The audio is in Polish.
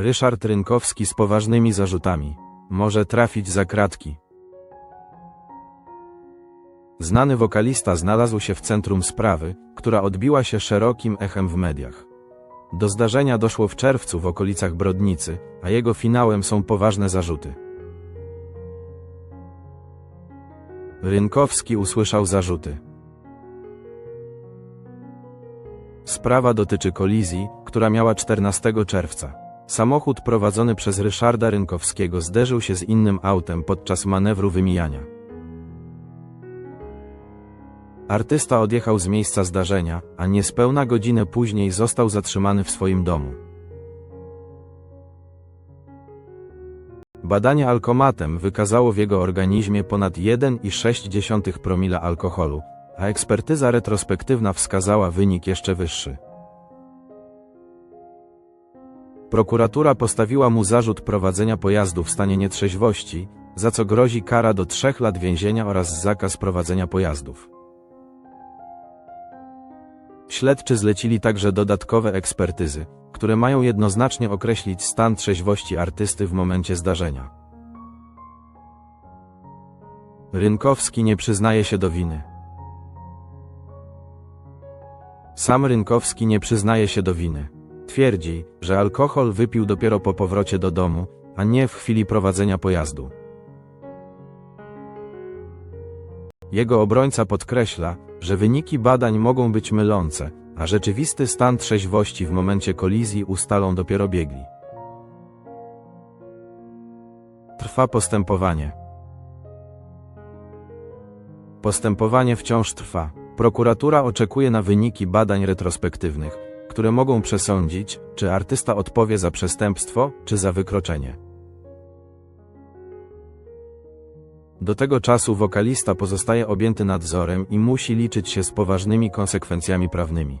Ryszard Rynkowski z poważnymi zarzutami. Może trafić za kratki. Znany wokalista znalazł się w centrum sprawy, która odbiła się szerokim echem w mediach. Do zdarzenia doszło w czerwcu w okolicach Brodnicy, a jego finałem są poważne zarzuty. Rynkowski usłyszał zarzuty. Sprawa dotyczy kolizji, która miała 14 czerwca. Samochód prowadzony przez Ryszarda Rynkowskiego zderzył się z innym autem podczas manewru wymijania. Artysta odjechał z miejsca zdarzenia, a niespełna godzinę później został zatrzymany w swoim domu. Badanie alkomatem wykazało w jego organizmie ponad 1,6 promila alkoholu, a ekspertyza retrospektywna wskazała wynik jeszcze wyższy. Prokuratura postawiła mu zarzut prowadzenia pojazdu w stanie nietrzeźwości, za co grozi kara do trzech lat więzienia oraz zakaz prowadzenia pojazdów. Śledczy zlecili także dodatkowe ekspertyzy, które mają jednoznacznie określić stan trzeźwości artysty w momencie zdarzenia. Rynkowski nie przyznaje się do winy. Sam Rynkowski nie przyznaje się do winy. Twierdzi, że alkohol wypił dopiero po powrocie do domu, a nie w chwili prowadzenia pojazdu. Jego obrońca podkreśla, że wyniki badań mogą być mylące, a rzeczywisty stan trzeźwości w momencie kolizji ustalą dopiero biegli. Trwa postępowanie. Postępowanie wciąż trwa. Prokuratura oczekuje na wyniki badań retrospektywnych, które mogą przesądzić, czy artysta odpowie za przestępstwo, czy za wykroczenie. Do tego czasu wokalista pozostaje objęty nadzorem i musi liczyć się z poważnymi konsekwencjami prawnymi.